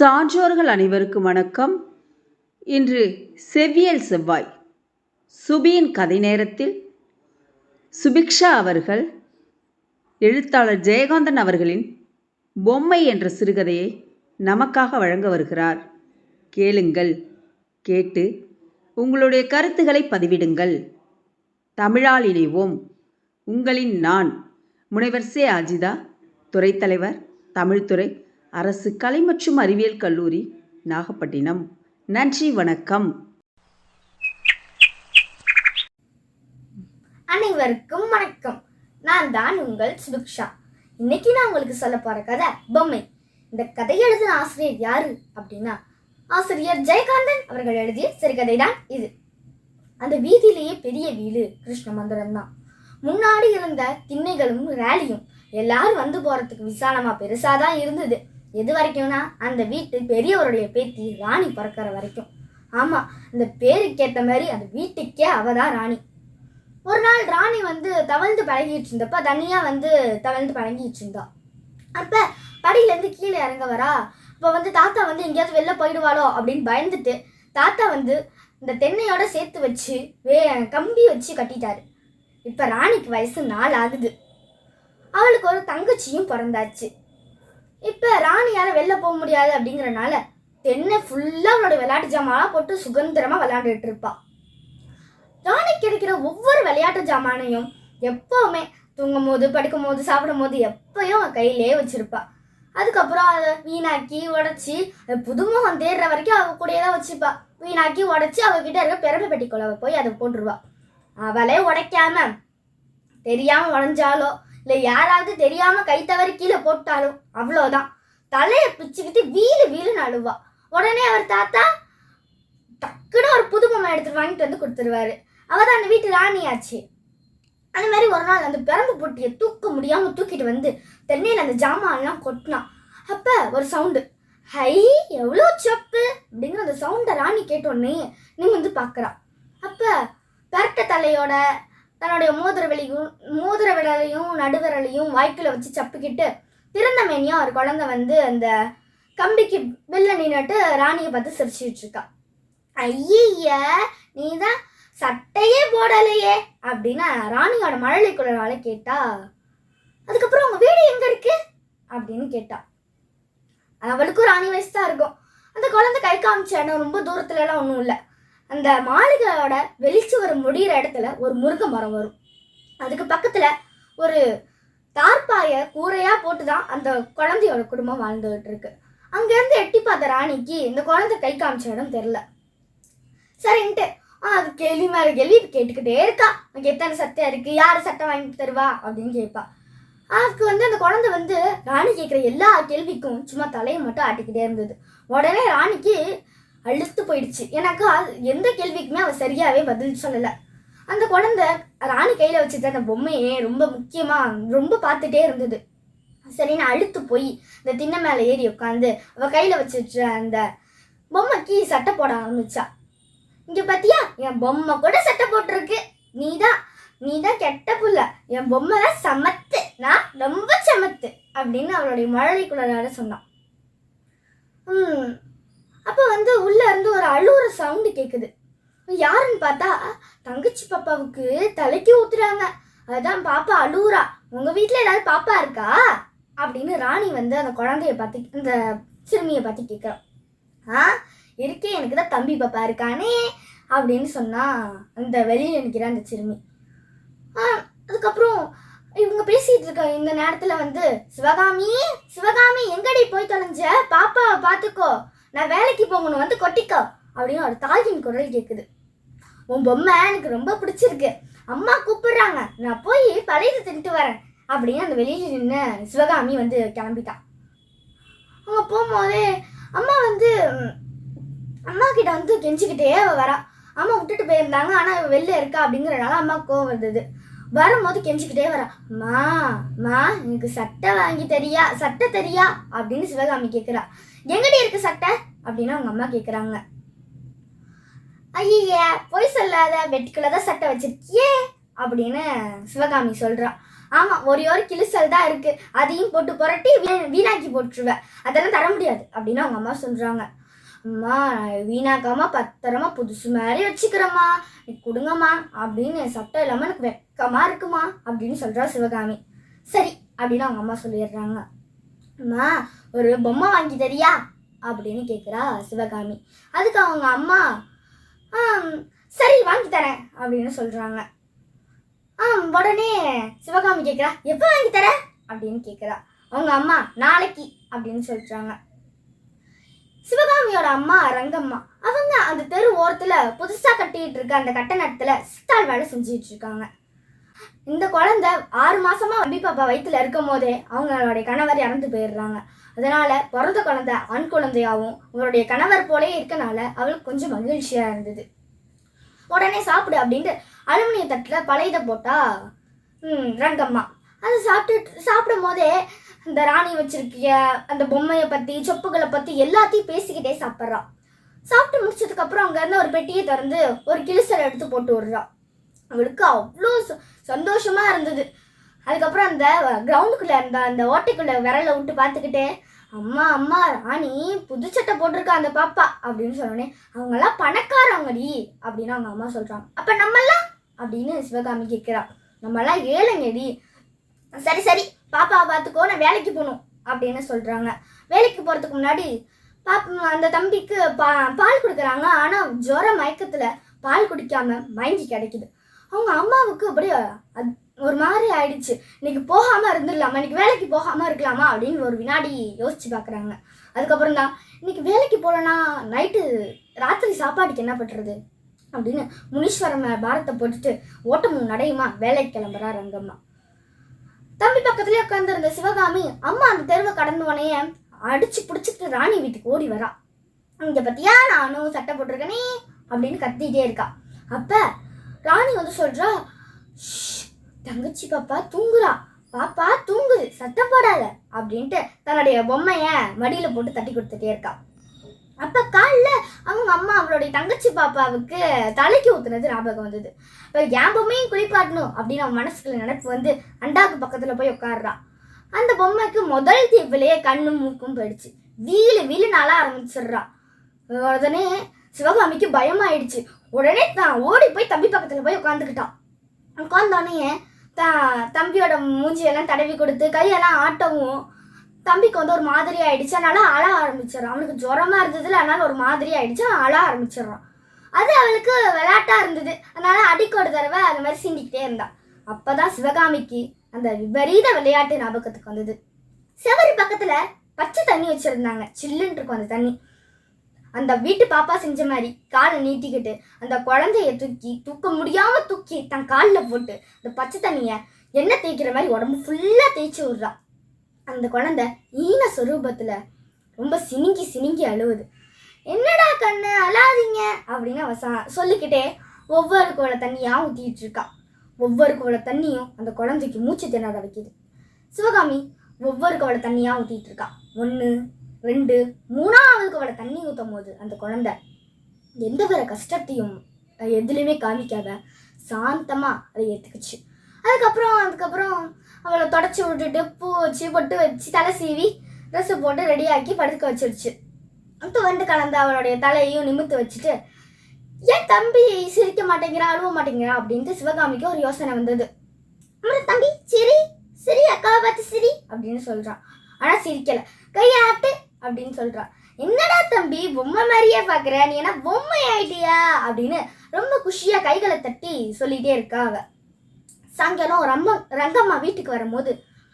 சான்றோர்கள் அனைவருக்கும் வணக்கம். இன்று செவ்வியல் செவ்வாய் சுபியின் கதை நேரத்தில் சுபிக்ஷா அவர்கள் எழுத்தாளர் ஜெயகாந்தன் அவர்களின் பொம்மை என்ற சிறுகதையை நமக்காக வழங்க வருகிறார். கேளுங்கள் கேட்டு உங்களுடைய கருத்துக்களை பதிவிடுங்கள். தமிழால் இணைவோம். உங்களின் நான் முனைவர் சே. அஜிதா துறைத்தலைவர் தமிழ்துறை அரசு கலை மற்றும் அறிவியல் கல்லூரி நாகப்பட்டினம். நன்றி வணக்கம். அனைவருக்கும் வணக்கம். நான் தான் உங்கள் சுபிக்ஷா. இன்னைக்கு நான் உங்களுக்கு சொல்ல போற கதை பொம்மை. இந்த கதை எழுதின ஆசிரியர் யாரு அப்படின்னா ஆசிரியர் ஜெயகாந்தன் அவர்கள் எழுதிய சிறுகதை தான் இது. அந்த வீதியிலேயே பெரிய வீடு கிருஷ்ண மந்திரம் தான். முன்னாடி இருந்த திண்ணைகளும் ரேலியும் எல்லாரும் வந்து போறதுக்கு விசாலமா பெருசா தான் இருந்தது. எது வரைக்கும்னா அந்த வீட்டு பெரியவருடைய பேத்தி ராணி பிறக்கிற வரைக்கும். ஆமா அந்த பேருக்கேற்ற மாதிரி அந்த வீட்டுக்கே அவ தான் ராணி. ஒரு நாள் ராணி வந்து தவழ்ந்து பழகிட்டு இருந்தப்ப தனியா வந்து தவழ்ந்து பழகிட்டு இருந்தா. அப்ப படியிலேருந்து கீழே இறங்க வரா. இப்போ வந்து தாத்தா வந்து எங்கேயாவது வெளில போயிடுவாளோ அப்படின்னு பயந்துட்டு தாத்தா வந்து இந்த தென்னையோட சேர்த்து வச்சு வே கம்பி வச்சு கட்டிட்டாரு. இப்போ ராணிக்கு வயசு நாள் ஆகுது. அவளுக்கு ஒரு தங்கச்சியும் பிறந்தாச்சு. இப்போ ராணியால் வெளில போக முடியாது அப்படிங்கிறனால தென்னை ஃபுல்லாக அவளோட விளையாட்டு ஜாமான் போட்டு சுதந்திரமாக விளையாண்டுட்டு இருப்பாள் ராணி கிடைக்கிற ஒவ்வொரு விளையாட்டு ஜாமானையும் எப்போவுமே தூங்கும் போது படிக்கும் போது சாப்பிடும் போது எப்பயும் கையிலே வச்சுருப்பாள் அதுக்கப்புறம் அதை வீணாக்கி உடச்சி புதுமுகம் தேடுற வரைக்கும் அவ கூடயே தான் வச்சுப்பா. வீணாக்கி உடைச்சி அவகிட்ட இருக்க பெட்டி பெட்டிக்குள்ள போய் அதை போட்டுருவா. அவளே உடைக்காம தெரியாமல் உடஞ்சாலோ இல்லை யாராவது தெரியாம கை தவறி கீழே போட்டாலும் அவ்வளோதான். தலையை பிச்சுக்கிட்டு வீலு வீலுன்னு அழுவா. உடனே அவர் தாத்தா டக்குன்னு ஒரு புது பொம்மை எடுத்துட்டு வாங்கிட்டு வந்து கொடுத்துருவாரு. அவள் தான் அந்த வீட்டு ராணியாச்சு. அந்த மாதிரி ஒரு நாள் அந்த பிரம்பு பொட்டியை தூக்க முடியாம தூக்கிட்டு வந்து தென்னையில் அந்த ஜாமான்லாம் கொட்டினான் அப்ப ஒரு சவுண்டு ஹை எவ்வளோ சொப்பு? அப்படிங்கிற அந்த சவுண்டை ராணி கேட்டோடனே நீ வந்து பார்க்குறா. அப்ப பரட்ட தலையோட தன்னுடைய மோதிர வெளியும் மோதிர விரலையும் நடுவிரலையும் வாய்க்குள்ள வச்சு சப்பிக்கிட்டு திறந்த மேனியா ஒரு குழந்தை வந்து அந்த கம்பிக்கு வெளில நின்னுட்டு ராணியை பார்த்து சிரிச்சுட்டு இருக்கா ஐய நீ தான் சட்டையே போடலையே அப்படின்னு ராணியோட மழலை குழலால கேட்டா அதுக்கப்புறம் உங்க வீடு எங்க இருக்கு? அப்படின்னு கேட்டா. அவளுக்கும் ராணி வயசு தான் இருக்கும். அந்த குழந்தை கை காமிச்ச ரொம்ப தூரத்துல எல்லாம் ஒன்றும் இல்லை. அந்த மாளிகையோட வெளிச்சுவர் முடிகிற இடத்துல ஒரு முருங்கை மரம் வரும். அதுக்கு பக்கத்தில் ஒரு தார்பாய கூரையாக போட்டு தான் அந்த குழந்தையோட குடும்பம் வாழ்ந்துகிட்டு இருக்கு. அங்கேருந்து எட்டி பார்த்த ராணிக்கு இந்த குழந்தை கை காமிச்ச இடம் தெரில சரின்ட்டு ஆ அது கேள்வி மேலே கேள்வி கேட்டுக்கிட்டே இருக்கா. உனக்கு எத்தனை சட்டை இருக்குது யார் சட்டை வாங்கி தருவா? அப்படின்னு கேட்பா. அதுக்கு வந்து அந்த குழந்தை வந்து ராணி கேட்குற எல்லா கேள்விக்கும் சும்மா தலையை மட்டும் ஆட்டிக்கிட்டே இருந்தது. உடனே ராணிக்கு அழுத்து போயிடுச்சு. எனக்கு எந்த கேள்விக்குமே அவள் சரியாகவே பதில் சொல்லலை. அந்த குழந்தை ராணி கையில் வச்சுட்டு அந்த பொம்மையே ரொம்ப முக்கியமாக ரொம்ப பார்த்துட்டே இருந்தது. சரின்னு அழுத்து போய் இந்த திண்ணை மேலே ஏறி உட்காந்து அவள் கையில் வச்சுட்டு அந்த பொம்மைக்கு சட்டை போட ஆரம்பிச்சா. இங்கே பார்த்தியா என் பொம்மை கூட சட்டை போட்டிருக்கு. நீ தான் நீ தான் கெட்ட புள்ள. என் பொம்மை தான் சமத்து. நான் ரொம்ப சமத்து. அப்படின்னு அவளுடைய மழலை குழலால சொன்னான். ம் அப்போ வந்து உள்ளே இருந்து ஒரு அழுவுற சவுண்டு கேட்குது யாருன்னு பார்த்தா தங்கச்சி பாப்பாவுக்கு தலைக்கு ஊத்துறாங்க. அதான் பாப்பா அழுவுறா. உங்கள் வீட்டில் ஏதாவது பாப்பா இருக்கா? அப்படின்னு ராணி வந்து அந்த குழந்தைய பார்த்து அந்த சிறுமியை பார்த்து கேட்குறான் ஆ இருக்கே எனக்கு தான் தம்பி பாப்பா இருக்கானே அப்படின்னு சொன்னால் அந்த வெளியில் நிற்கிற அந்த சிறுமி. ஆ அதுக்கப்புறம் இவங்க பேசிகிட்டு இருக்க இந்த நேரத்தில் வந்து சிவகாமி சிவகாமி எங்கடி போய் தொலைஞ்ச? பாப்பாவை பார்த்துக்கோ. நான் வேலைக்கு போகணும் வந்து கொட்டிக்கோ அப்படின்னு ஒரு தாயின் குரல் கேட்குது உன் பொம்மை எனக்கு ரொம்ப பிடிச்சிருக்கு. அம்மா கூப்பிடுறாங்க. நான் போய் பழையது தின்ட்டு வரேன் அப்படின்னு அந்த வெளியில் நின்று சிவகாமி வந்து கிளம்பிட்டான் அவங்க போகும்போதே அம்மா வந்து அம்மா கிட்ட வந்து கெஞ்சிக்கிட்டே அவ வரா. அம்மா விட்டுட்டு போயிருந்தாங்க ஆனால் வெளில இருக்கா அப்படிங்கிறனால அம்மா கோவம் வந்தது. வரும்போது கெஞ்சிக்கிட்டே வரா மா மா எனக்கு சட்டை வாங்கி தரியா சட்டை தெரியா? அப்படின்னு சிவகாமி கேட்குறா எங்கடி இருக்கு சட்டை? அப்படின்னு அவங்க அம்மா கேட்குறாங்க ஐய பொய் சொல்லாத வெட்டுக்குள்ள தான் சட்டை வச்சிருக்கியே? அப்படின்னு சிவகாமி சொல்றா. ஆமா ஒரே ஒரு கிழிசல் தான் இருக்கு. அதையும் போட்டு புரட்டி வீணாக்கி போட்டுருவேன் அதெல்லாம் தர முடியாது. அப்படின்னு அவங்க அம்மா சொல்றாங்க. அம்மா வீணாக்காமல் வீணாக்காம பத்திரமா புதுசு மாதிரி வச்சுக்கிறேம்மா. நீ கொடுங்கம்மா அப்படின்னு சட்டம் இல்லாமல் எனக்கு வெக்கமாக இருக்குமா அப்படின்னு சொல்கிறா சிவகாமி. சரி அப்படின்னு அவங்க அம்மா சொல்லிடுறாங்க. அம்மா ஒரு பொம்மை வாங்கி தரியா? அப்படின்னு கேட்குறா சிவகாமி. அதுக்கு அவங்க அம்மா சரி வாங்கி தரேன் அப்படின்னு சொல்கிறாங்க ஆ உடனே சிவகாமி கேட்குறா எப்போ வாங்கி தர? அப்படின்னு கேட்குறா அவங்க அம்மா நாளைக்கு அப்படின்னு சொல்கிறாங்க சிவகாமி அம்மா ரங்கம்மா. அவங்க அந்த தெரு ஓரத்தில் புதுசாக கட்டிட்டு இருக்க அந்த கட்டணத்தில் சித்தாள் வேலை செஞ்சிட்டு இருக்காங்க. இந்த குழந்தை ஆறு மாசமா அம்பி பாப்பா வயிற்றுல இருக்கும் போதே அவங்களுடைய கணவர் இறந்து போயிடுறாங்க. அதனால பிறந்த குழந்தை ஆண் குழந்தையாவும் அவருடைய கணவர் போலே இருக்கனால அவளுக்கு கொஞ்சம் மகிழ்ச்சியா இருந்தது. உடனே சாப்பிடு அப்படின்ட்டு அலுமினிய தட்டுல பழையதை போட்டா ரங்கம்மா. அதை சாப்பிட்டு சாப்பிடும் போதே அந்த ராணி வச்சிருக்கிய அந்த பொம்மையை பற்றி சொப்புகளை பற்றி எல்லாத்தையும் பேசிக்கிட்டே சாப்பிட்றா சாப்பிட்டு முடிச்சதுக்கப்புறம் அங்கேருந்து ஒரு பெட்டியை திறந்து ஒரு கிளிசல் எடுத்து போட்டு விடுறான். அவளுக்கு அவ்வளோ சந்தோஷமாக இருந்தது. அதுக்கப்புறம் அந்த கிரவுண்டுக்குள்ளே இருந்த அந்த ஓட்டைக்குள்ளே விரலை விட்டு பார்த்துக்கிட்டே அம்மா அம்மா ராணி புதுச்சட்டை போட்டிருக்கா அந்த பாப்பா அப்படின்னு சொன்னோடனே அவங்கெல்லாம் பணக்காரவங்கடி அப்படின்னு அவங்க அம்மா சொல்கிறாங்க அப்போ நம்மெல்லாம்? அப்படின்னு சிவகாமி கேட்குறா நம்மெல்லாம் ஏழைங்கடி. சரி சரி பாப்பாவை பார்த்துக்கோ நான் வேலைக்கு போகணும் அப்படின்னு சொல்கிறாங்க வேலைக்கு போகிறதுக்கு முன்னாடி பாப் அந்த தம்பிக்கு பா பால் கொடுக்குறாங்க. ஆனால் ஜுர மயக்கத்தில் பால் குடிக்காம மயங்கி கிடைக்குது. அவங்க அம்மாவுக்கு அப்படியே அது- ஒரு மாதிரி ஆயிடுச்சு. இன்னைக்கு போகாமல் இருந்துடலாமா? இன்னைக்கு வேலைக்கு போகாமல் இருக்கலாமா? அப்படின்னு ஒரு வினாடி யோசிச்சு பார்க்குறாங்க அதுக்கப்புறம் தான் இன்னைக்கு வேலைக்கு போகலனா நைட்டு ராத்திரி சாப்பாட்டுக்கு என்ன பண்ணுறது அப்படின்னு முனீஸ்வரம் பாரத்தை போட்டுட்டு ஓட்டமும் நடையுமா? வேலைக்கு கிளம்புறா ரங்கம்மா. தம்பி பக்கத்துலயே உட்காந்துருந்த சிவகாமி அம்மா அந்த தெருவை கடந்து உனைய அடிச்சு பிடிச்சிட்டு ராணி வீட்டுக்கு ஓடி வரா. இங்க பத்தியா நானும் சட்டை போட்டிருக்கனே அப்படின்னு கத்திட்டே இருக்கா. அப்ப ராணி வந்து சொல்றா தங்கச்சி பாப்பா தூங்குறா. பாப்பா தூங்குது சத்தம் போடாத அப்படின்ட்டு தன்னுடைய பொம்மைய மடியில போட்டு தட்டி கொடுத்துட்டே இருக்கா. அப்ப காலைல அவங்க அம்மா அவளுடைய தங்கச்சி பாப்பாவுக்கு தலைக்கு ஊத்துனது ஞாபகம் வந்தது. இப்போ என் பொம்மையும் குளிப்பாட்டணும் அப்படின்னு அவன் மனசுக்குள்ள நினைப்பு வந்து அண்டாக்கு பக்கத்துல போய் உட்காடுறான் அந்த பொம்மைக்கு முதல் தீப்பிலேயே கண்ணும் மூக்கும் போயிடுச்சு. வீலு வீலு நாள ஆரம்பிச்சிடுறான் உடனே சிவகாமிக்கு பயமாயிடுச்சு. உடனே தான் ஓடி போய் தம்பி பக்கத்துல போய் உட்காந்துக்கிட்டான் உட்காந்தோடனே தான் தம்பியோட மூஞ்சியெல்லாம் தடவி கொடுத்து கையெல்லாம் ஆட்டவும் தம்பிக்கு வந்து ஒரு மாதிரி ஆயிடுச்சு. அதனால அழ ஆரம்பிச்சிடறான். அவனுக்கு ஜுரமா இருந்ததுல அதனால ஒரு மாதிரி ஆயிடுச்சு. அழ ஆரம்பிச்சிடுறான். அது அவளுக்கு விளையாட்டா இருந்தது. அதனால அடிக்க ஒரு தடவை அந்த மாதிரி சிந்திக்கிட்டே இருந்தான். அப்பதான் சிவகாமிக்கு அந்த விபரீத விளையாட்டு ஞாபகத்துக்கு வந்தது. செவரி பக்கத்துல பச்சை தண்ணி வச்சிருந்தாங்க. சில்லுன்னு இருக்கும் அந்த தண்ணி. அந்த வீட்டு பாப்பா செஞ்ச மாதிரி காலை நீட்டிக்கிட்டு அந்த குழந்தைய தூக்கி தூக்க முடியாம தூக்கி தன் காலில் போட்டு அந்த பச்சை தண்ணிய எண்ணெய் தேய்க்கிற மாதிரி உடம்பு ஃபுல்லா தேய்ச்சி விடுறான் அந்த குழந்தை ஈன சொரூபத்தில் ரொம்ப சினிங்கி சினிங்கி அழுவுது. என்னடா கண்ணு அழாதீங்க அப்படின்னு அவ சொல்லிக்கிட்டே ஒவ்வொரு குவளை தண்ணியாக ஊற்றிட்டு இருக்கா. ஒவ்வொரு குவளை தண்ணியும் அந்த குழந்தைக்கு மூச்சு திணற வைக்கிது. சிவகாமி ஒவ்வொரு குவளை தண்ணியாக ஊற்றிட்டு இருக்கா. ஒன்று ரெண்டு மூணாவது குவளை தண்ணி ஊற்றும் போது அந்த குழந்தை எந்த ஒரு கஷ்டத்தையும் அஹ், எதுலையுமே காமிக்காத சாந்தமாக அதை ஏற்றுக்குச்சு அதுக்கப்புறம் அதுக்கப்புறம் அவளை தொடச்சி விட்டுட்டு பூ வச்சு பொட்டு வச்சு தலை சீவி ட்ரெஸ்ஸு போட்டு ரெடியாக்கி படுக்க வச்சிருச்சு. அடுத்து வந்து கலந்து அவளுடைய தலையையும் நிமித்து வச்சுட்டு ஏன் தம்பி சிரிக்க மாட்டேங்கிறான் அழுவ மாட்டேங்கிறான் அப்படின்ட்டு சிவகாமிக்கு ஒரு யோசனை வந்தது. அப்புறம் தம்பி சிரி சிரி அக்காவை பார்த்து சிரி அப்படின்னு சொல்கிறான் ஆனால் சிரிக்கலை. கையை ஆட்டு அப்படின்னு சொல்கிறான் என்னடா தம்பி பொம்மை மாதிரியே பார்க்குற நீ என்ன பொம்மை ஆயிட்டியா அப்படின்னு ரொம்ப குஷியாக கைகளை தட்டி சொல்லிகிட்டே இருக்கா அவள் சாயங்காலம் ரம்ம ரங்கம்மா வீட்டுக்கு வரும்போது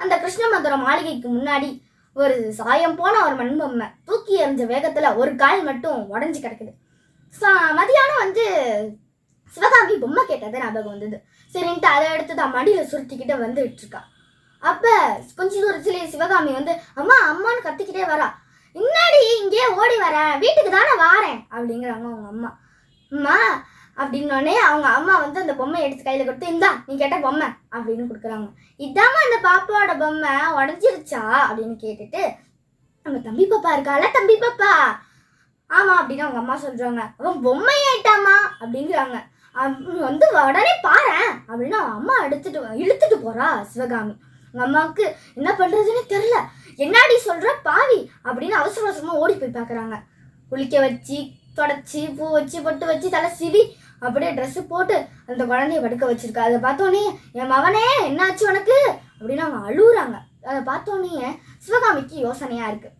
அந்த கிருஷ்ணமதுரம் மாளிகைக்கு முன்னாடி ஒரு சாயம் போன ஒரு மண்பொம்மை தூக்கி எறிஞ்ச வேகத்தில் ஒரு கால் மட்டும் உடஞ்சி கிடக்குது. சா- மதியானம் வந்து சிவகாமி பொம்மை கேட்டது ஞாபகம் வந்தது. சரின்ட்டு அதை எடுத்து தான் மடியில் சுருட்டிக்கிட்டு வந்துட்டு இருக்கா அப்போ கொஞ்ச தூரத்துலேயே சிவகாமி வந்து அம்மா அம்மான்னு கத்திக்கிட்டே வரா. இன்னாடி இங்கே ஓடி வரேன் வீட்டுக்கு தானே வாரேன். அப்படிங்கிறாங்க அவங்க அம்மா அம்மா அப்படின்னோடனே அவங்க அம்மா வந்து அந்த பொம்மை எடுத்து கையில் கொடுத்து இந்தா நீ கேட்ட பொம்மை அப்படின்னு கொடுக்குறாங்க. இதாம்மா அந்த பாப்பாவோட பொம்மை உடஞ்சிருச்சா? அப்படின்னு கேட்டுட்டு நம்ம தம்பி பாப்பா இருக்கால தம்பி பாப்பா? ஆமாம் அப்படின்னு அவங்க அம்மா சொல்கிறாங்க அவன் பொம்மை ஆயிட்டாமா அப்படிங்கிறாங்க அவன் வந்து உடனே பாரேன் அப்படின்னு அவன் அம்மா எடுத்துட்டு இழுத்துட்டு போகிறா சிவகாமி. உங்கள் அம்மாவுக்கு என்ன பண்ணுறதுன்னு தெரியல. என்னாடி சொல்கிற பாவி அப்படின்னு அவசர அவசரமாக ஓடி போய் பார்க்குறாங்க. குளிக்க வச்சு தொடச்சி பூ வச்சு பொட்டு வச்சு தலை சிவி அப்படியே ட்ரெஸ் போட்டு அந்த குழந்தைய படுக்க வச்சிருக்கா. அதை பார்த்தோன்னே என் மகனே என்னாச்சு உனக்கு? அப்படின்னு அவங்க அழுகுறாங்க. அதை பார்த்தோன்னே சிவகாமிக்கு யோசனையாக இருக்குது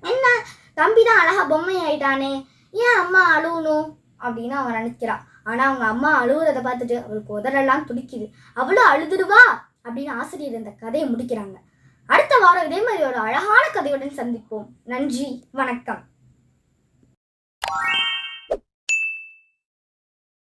என்ன? தம்பி தான் அழகா பொம்மை ஆயிட்டானே ஏன் அம்மா அழுகணும்? அப்படின்னு அவன் நினைக்கிறான். ஆனால் அவங்க அம்மா அழுகுறதை பார்த்துட்டு அவளுக்கு உதறெல்லாம் துடிக்குது. அவளும் அழுதுடுவா? அப்படின்னு ஆசிரியர் இந்த கதையை முடிக்கிறாங்க. அடுத்த வாரம் இதே மாதிரி ஒரு அழகான கதையுடன் சந்திப்போம். நன்றி. வணக்கம்.